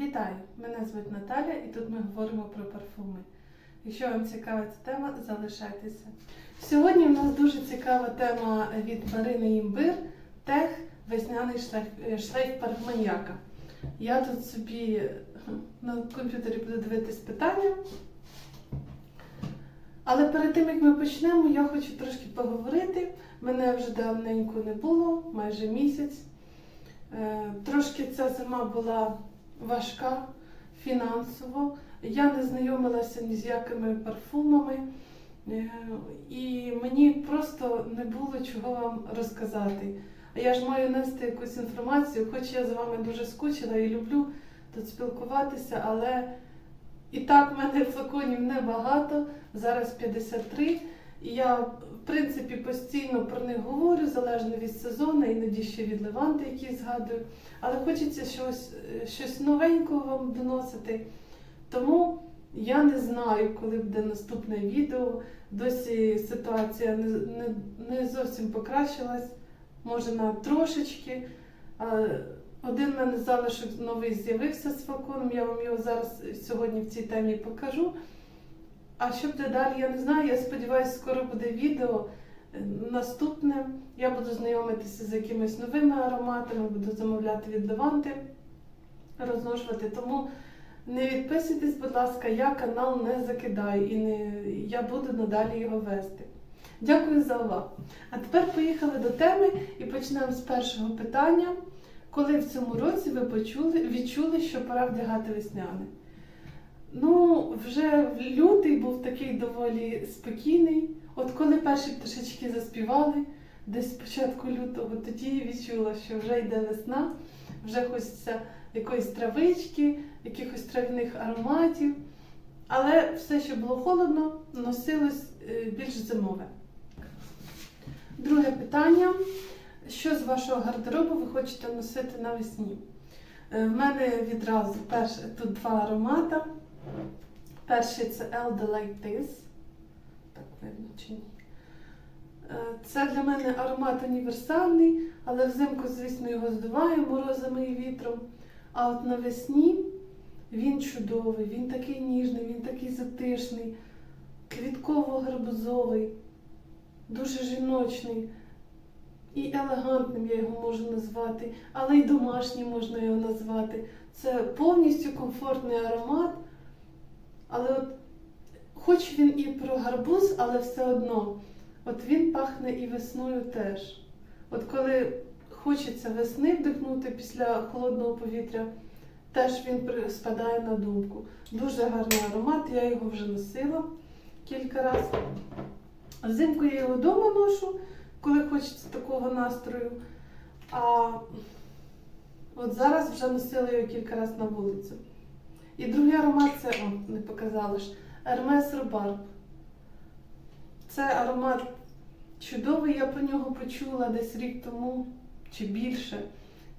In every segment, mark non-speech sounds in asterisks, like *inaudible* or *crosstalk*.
Вітаю! Мене звуть Наталя і тут ми говоримо про парфуми. Якщо вам цікава ця тема, залишайтеся. Сьогодні в нас дуже цікава тема від Марини Імбир Тех весняний шлейф, е, шлейф парфманьяка. Я тут собі на комп'ютері буду дивитись питання. Але перед тим як ми почнемо, я хочу трошки поговорити. Мене вже давненько не було, майже місяць. Е, Трошки ця зима була важка фінансово. Я не знайомилася ні з якими парфумами, Е, і мені просто не було чого вам розказати. А я ж маю нести якусь інформацію, хоч я з вами дуже скучила і люблю тут спілкуватися, але і так в мене флаконів небагато, зараз 53. Я, в принципі, постійно про них говорю, залежно від сезону, іноді ще від Леванти, які згадую. Але хочеться щось, щось новенького вам доносити. Тому я не знаю, коли буде наступне відео. Досі ситуація не, не, не зовсім покращилась, може на трошечки. Один мене залишок новий з'явився з флаконом, я вам його зараз сьогодні в цій темі покажу. А що буде далі, я не знаю. Я сподіваюся, скоро буде відео е, наступне. Я буду знайомитися з якимись новими ароматами, буду замовляти від Леванти, розношувати. Тому не відписуйтесь, будь ласка, я канал не закидаю і не, я буду надалі його вести. Дякую за увагу. А тепер поїхали до теми і почнемо з першого питання. Коли в цьому році ви почули, відчули, що пора вдягати весняне? Ну, вже лютий був такий доволі спокійний. От коли перші пташечки заспівали, десь з початку лютого, тоді відчула, що вже йде весна, вже хочеться якоїсь травички, якихось трав'яних ароматів. Але все, що було холодно, носилось е, більш зимове. Друге питання. Що з вашого гардеробу ви хочете носити навесні? Е, В мене відразу перше, тут два аромата. Перший це Elder Like This. Так видно чи ні. Е, Це для мене аромат універсальний, але взимку, звісно, його здуває морозами і вітром. А от навесні він чудовий, він такий ніжний, він такий затишний, квітково-гарбузовий, дуже жіночний. І елегантним я його можу назвати, але й домашнім можна його назвати. Це повністю комфортний аромат. Але от, хоч він і про гарбуз, але все одно, от він пахне і весною теж. От коли хочеться весни вдихнути після холодного повітря, теж він спадає на думку. Дуже гарний аромат, я його вже носила кілька разів. Взимку я його вдома ношу, коли хочеться такого настрою. А от зараз вже носила його кілька разів на вулицю. І другий аромат це, о, не показала ж, Hermes Робарб. Це аромат чудовий, я про нього почула десь рік тому чи більше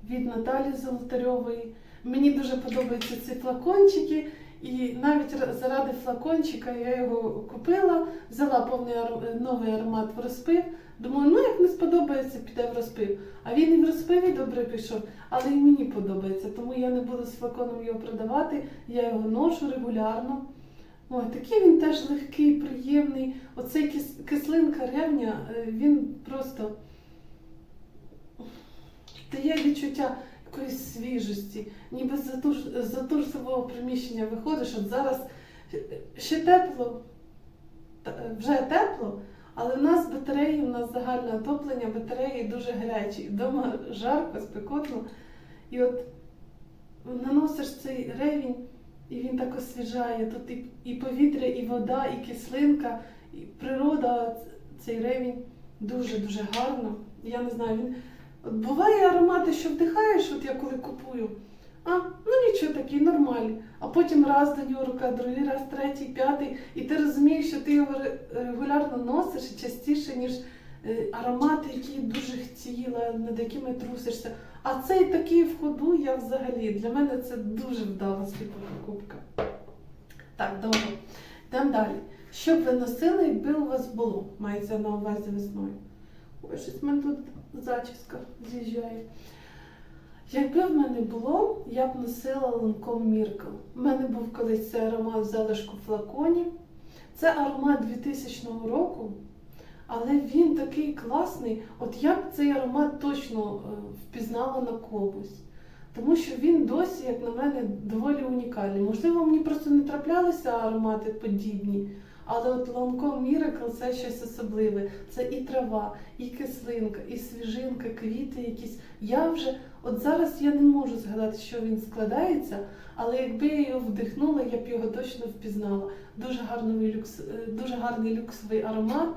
від Наталі Золотарьової. Мені дуже подобаються ці флакончики, і навіть заради флакончика я його купила, взяла повний новий аромат в розпив. Думаю, ну як не сподобається, піде в розпив. А він і в розпиві добре пішов, але і мені подобається, тому я не буду з флаконом його продавати. Я його ношу регулярно. Ой, такий він теж легкий, приємний. Оцей кис- кислинка ревня, е, він просто дає відчуття якоїсь свіжості, ніби з затур- з затурсового приміщення виходиш. От зараз ще тепло, вже тепло, але в нас батареї, у нас загальне отоплення, батареї дуже гарячі. Вдома жарко, спекотно. І от наносиш цей ревінь, і він так освіжає. Тут і, і повітря, і вода, і кислинка, і природа, цей ревінь дуже-дуже гарно. Я не знаю, він. От буває аромати, що вдихаєш, от я коли купую. А, ну нічого такий, нормальний. А потім раз до нього рука, другий раз, третій, п'ятий, і ти розумієш, що ти його регулярно носиш частіше, ніж е, аромати, які дуже хотіла, над якими трусишся. А цей такий в ходу я взагалі. Для мене це дуже вдала світова покупка. Так, добре. Йдемо далі. Що б ви носили, якби у вас було? Мається на увазі весною. Ой, щось в мене тут зачіска з'їжджає. Якби в мене було, я б носила Lancome Miracle. У мене був колись цей аромат в залишку флаконі. Це аромат 2000 року, але він такий класний. От я б цей аромат точно е, впізнала на комусь. Тому що він досі, як на мене, доволі унікальний. Можливо, мені просто не траплялися аромати подібні, але от Lancome Miracle це щось особливе. Це і трава, і кислинка, і свіжинка, квіти якісь. Я вже, от зараз я не можу згадати, що він складається, але якби я його вдихнула, я б його точно впізнала. Дуже гарний люкс, е, дуже гарний люксовий аромат.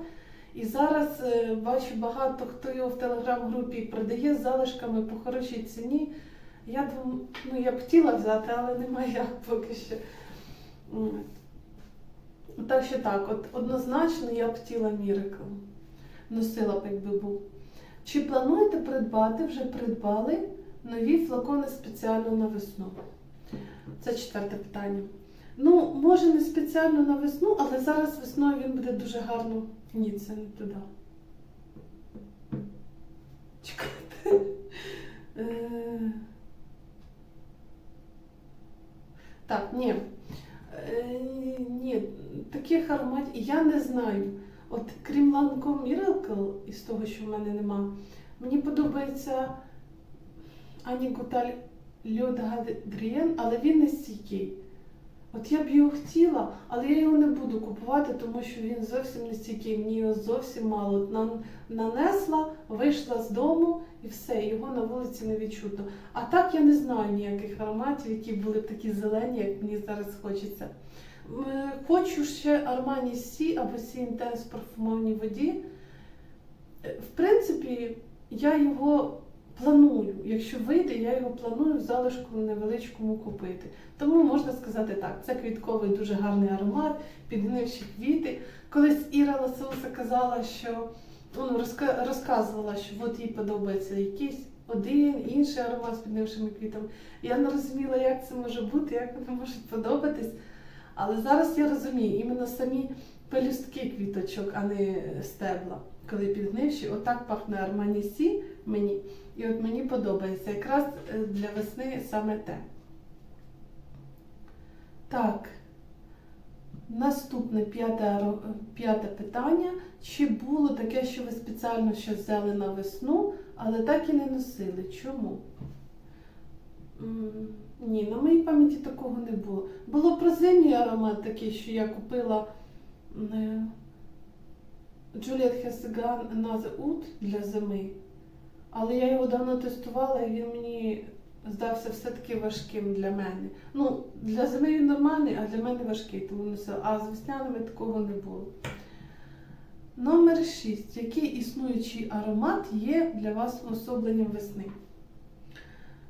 І зараз е, бачу багато хто його в телеграм-групі продає з залишками по хорошій ціні. Я думаю, ну я б хотіла взяти, але немає поки що. Так що так, от однозначно я б хотіла Міракл. Носила б, якби був. Чи плануєте придбати, вже придбали нові флакони спеціально на весну? Це четверте питання. Ну, може, не спеціально на весну, але зараз весною він буде дуже гарно. Ні, це не туди. Чекайте. Е, Так, ні. Е, Ні, таких ароматів я не знаю. От крім Lancome Miracle, із того, що в мене нема, мені подобається Ані Гуталь Льод Грієн, але він не стійкий. От я б його хотіла, але я його не буду купувати, тому що він зовсім не стійкий, мені його зовсім мало. Нанесла, вийшла з дому і все, його на вулиці не відчутно. А так я не знаю ніяких ароматів, які були такі зелені, як мені зараз хочеться. Хочу ще Armani Сі або Сі в парфумованій воді. Е, В принципі, я його планую. Якщо вийде, я його планую в залишку невеличкому купити. Тому можна сказати так, це квітковий дуже гарний аромат, підгнивші квіти. Колись Іра Ласоуса казала, що ну, розказувала, що от їй подобається якийсь один інший аромат з підгнившими квітами. Я не розуміла, як це може бути, як вони можуть подобатись. Але зараз я розумію, іменно самі пелюстки квіточок, а не стебла, коли підгнивші, отак пахне Армані Сі мені. І от мені подобається якраз е, для весни саме те. Так. Наступне п'яте, п'яте питання. Чи було таке, що ви спеціально щось взяли на весну, але так і не носили? Чому? Ні, на моїй пам'яті такого не було. Було про зимній аромат такий, що я купила е, Juliet Hessegan Another Oud для зими. Але я його давно тестувала, і він мені здався все-таки важким для мене. Ну, для зими він нормальний, а для мене важкий, тому не. А з весняними такого не було. Номер 6. Який існуючий аромат є для вас уособленням весни?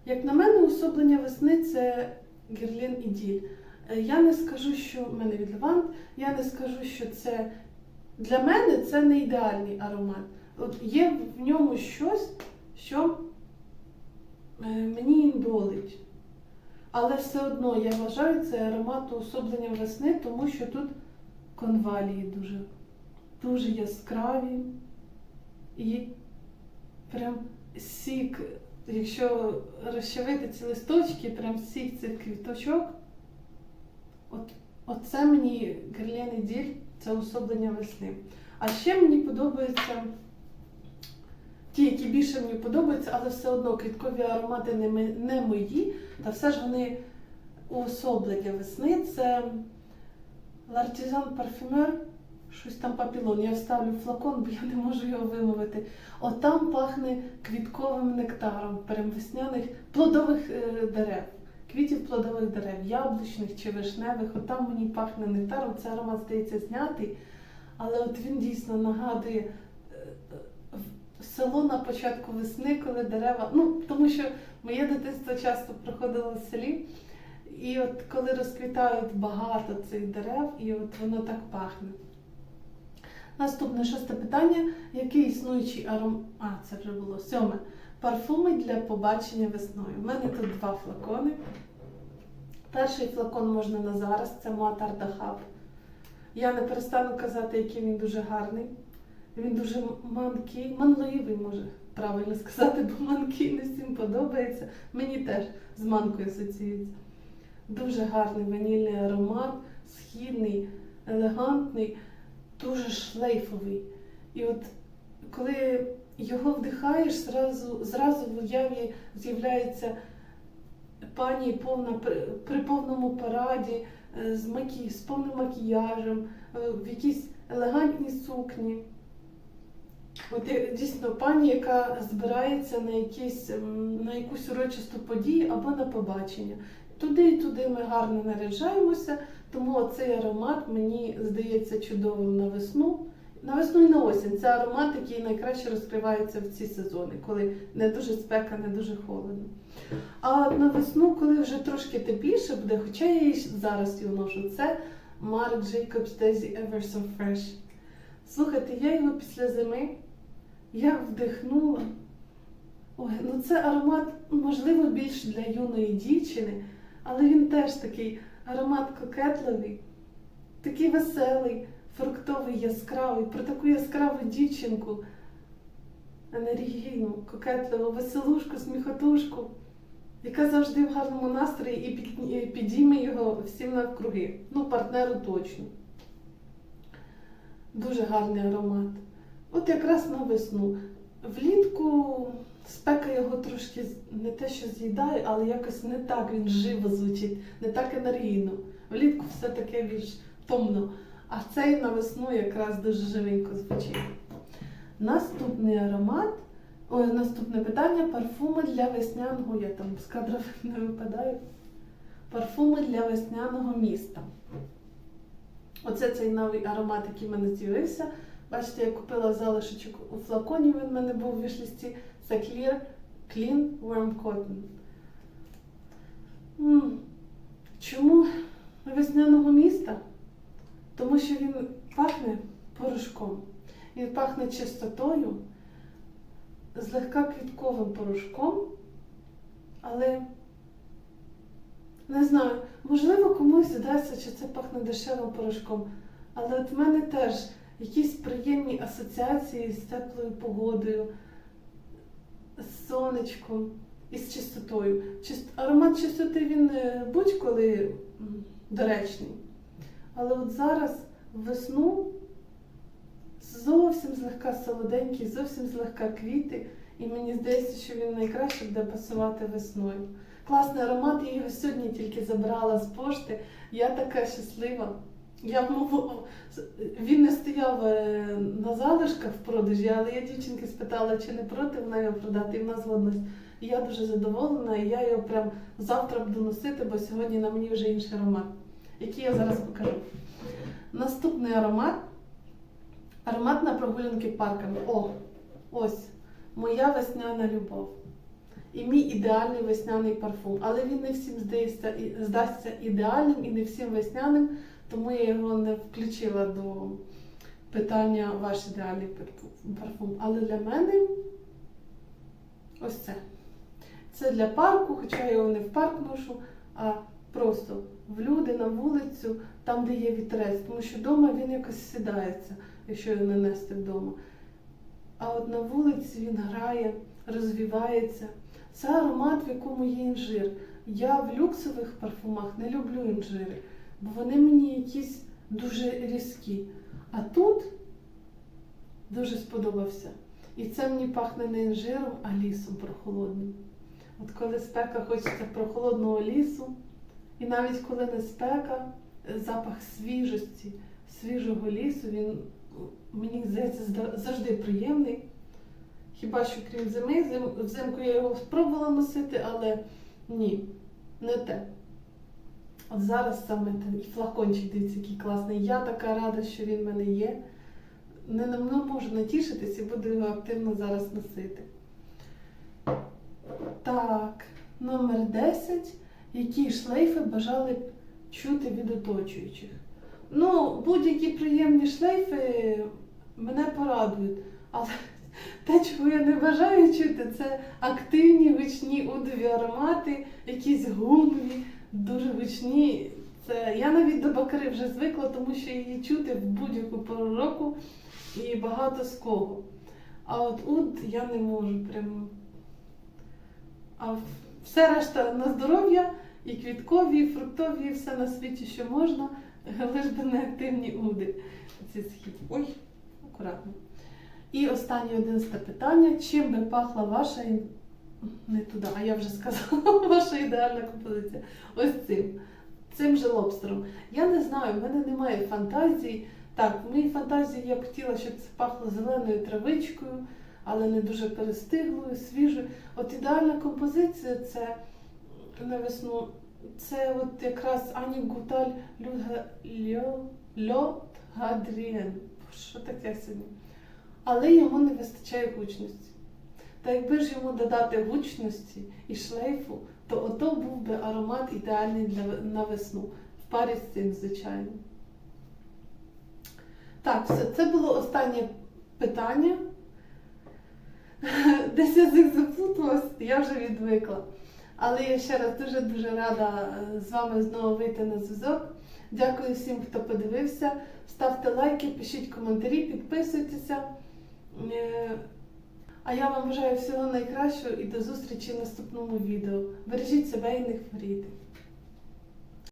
Як на мене, уособлення весни це Герлін Іділь. Е, Я не скажу, що в мене від Левант, я не скажу, що це для мене це не ідеальний аромат. От є в ньому щось, що е, мені індолить. Але все одно я вважаю це аромат уособленням весни, тому що тут конвалії дуже, дуже яскраві. І прям сік, якщо розчавити ці листочки, прям сік цих квіточок. От, оце мені Герлен Діль, це уособлення весни. А ще мені подобаються ті, які більше мені подобаються, але все одно квіткові аромати не, мої, та все ж вони уособлення весни. Це L'Artisan Parfumeur, щось там папілон. Я вставлю флакон, бо я не можу його вимовити. От там пахне квітковим нектаром, прям весняних плодових е, дерев. Квітів плодових дерев, яблучних чи вишневих, от там мені пахне нектаром, це аромат здається знятий, але от він дійсно нагадує е, село на початку весни, коли дерева. Ну, тому що моє дитинство часто проходило в селі, і от коли розквітають багато цих дерев, і от воно так пахне. Наступне шосте питання. Який існуючий аром... А, це вже було сьоме. Парфуми для побачення весною. У мене тут два флакони. Перший флакон можна на зараз, це Муатар Дахаб. Я не перестану казати, який він дуже гарний. Він дуже манкий, манливий, може. правильно сказати, бо манки не всім подобається. Мені теж з манкою асоціюється. Дуже гарний ванільний аромат, східний, елегантний, дуже шлейфовий. І от коли його вдихаєш, зразу, зразу в уяві з'являється пані повна при, повному параді, е, з, макі, з повним макіяжем, е, в якійсь елегантній сукні. От дійсно пані, яка збирається на, якісь, на якусь урочисту подію або на побачення. Туди і туди ми гарно наряджаємося, тому цей аромат мені здається чудовим на весну. На весну і на осінь. Це аромат, який найкраще розкривається в ці сезони, коли не дуже спека, не дуже холодно. А на весну, коли вже трошки тепліше буде, хоча я її зараз його ношу, це Marc Jacobs Daisy Ever So Fresh. Слухайте, я його після зими я вдихнула. Ой, ну це аромат, можливо, більш для юної дівчини, але він теж такий аромат кокетливий, такий веселий, фруктовий, яскравий, про таку яскраву дівчинку, енергійну, кокетливу, веселушку, сміхотушку, яка завжди в гарному настрої і під- підійме його всім навкруги. Ну, партнеру точно. Дуже гарний аромат. От якраз на весну. Влітку спека його трошки не те, що з'їдає, але якось не так він живо звучить, не так енергійно. Влітку все таке більш томно. А цей на весну якраз дуже живенько звучить. Наступний аромат, ой, наступне питання парфуми для весняного, я там з кадрів *laughs* не випадаю. Парфуми для весняного міста. Оце цей новий аромат, який в мене з'явився. Бачите, я купила залишечок у флаконі, він в мене був у вішлісті. Це Clear Clean Warm Cotton. М, Чому весняного міста? Тому що він пахне порошком. Він пахне чистотою, злегка квітковим порошком, але не знаю, можливо, комусь здасться, що це пахне дешевим порошком. Але от в мене теж якісь приємні асоціації з теплою погодою, з сонечком і з чистотою. Чист... Аромат чистоти він е, будь-коли доречний. Але от зараз весну зовсім злегка солоденький, зовсім злегка квіти, і мені здається, що він найкраще буде пасувати весною. Класний аромат, я його сьогодні тільки забрала з пошти. Я така щаслива. Я мов- він не стояв е, на залишках в продажі, але я дівчинки спитала, чи не проти вона його продати, і вона згодилась. І я дуже задоволена, і я його прям завтра буду носити, бо сьогодні на мені вже інший аромат, який я зараз покажу. Наступний аромат аромат на прогулянки парками. О, ось моя весняна любов. І мій ідеальний весняний парфум. Але він не всім здається, здасться ідеальним і не всім весняним, тому я його не включила до питання ваш ідеальний парфум. Але для мене ось це. Це для парку, хоча я його не в парк ношу, а просто в люди на вулицю, там, де є вітерець. Тому що вдома він якось сідається, якщо його не нести вдома. А от на вулиці він грає, розвивається. Це аромат, в якому є інжир. Я в люксових парфумах не люблю інжири, бо вони мені якісь дуже різкі. А тут дуже сподобався. І це мені пахне не інжиром, а лісом прохолодним. От коли спека хочеться прохолодного лісу, і навіть коли не спека, запах свіжості, свіжого лісу, він мені здається завжди приємний. Хіба що крім зими, взимку я його спробувала носити, але ні, не те. От зараз саме. І флакончик, дивіться, який класний. Я така рада, що він в мене є. Не, не можу натішитись і буду його активно зараз носити. Так, номер 10. Які шлейфи бажали б чути від оточуючих? Ну, будь-які приємні шлейфи мене порадують. Але те, чого я не бажаю чути, це активні гучні удові аромати, якісь гумові, гучні. Це я навіть до бакари вже звикла, тому що її чути в будь-яку пору року і багато з кого. А от уд я не можу прямо. А все решта на здоров'я, і квіткові, і фруктові, і все на світі, що можна, *laughs* лиш би не активні уди. Ці схід. Ой, акуратно. І останнє одинадцяте питання. Чим би пахла ваша не туди, а я вже сказала, *laughs* ваша ідеальна композиція. Ось цим. Цим же лобстером. Я не знаю, в мене немає фантазії. Так, в моїй фантазії я б хотіла, щоб це пахло зеленою травичкою, але не дуже перестиглою, свіжою. От ідеальна композиція це на весну. Це от якраз Ані Гуталь Льот Гадріен. Що таке сьогодні? Але йому не вистачає гучності. Та якби ж йому додати гучності і шлейфу, то ото був би аромат ідеальний для на весну. В парі з цим, звичайно. Так, все, це було останнє питання. *laughs* Десь язик заплутався, я вже відвикла. Але я ще раз дуже-дуже рада е, з вами знову вийти на зв'язок. Дякую всім, хто подивився. Ставте лайки, пишіть коментарі, підписуйтеся. А я вам бажаю всього найкращого і до зустрічі в наступному відео. Бережіть себе і не хворійте.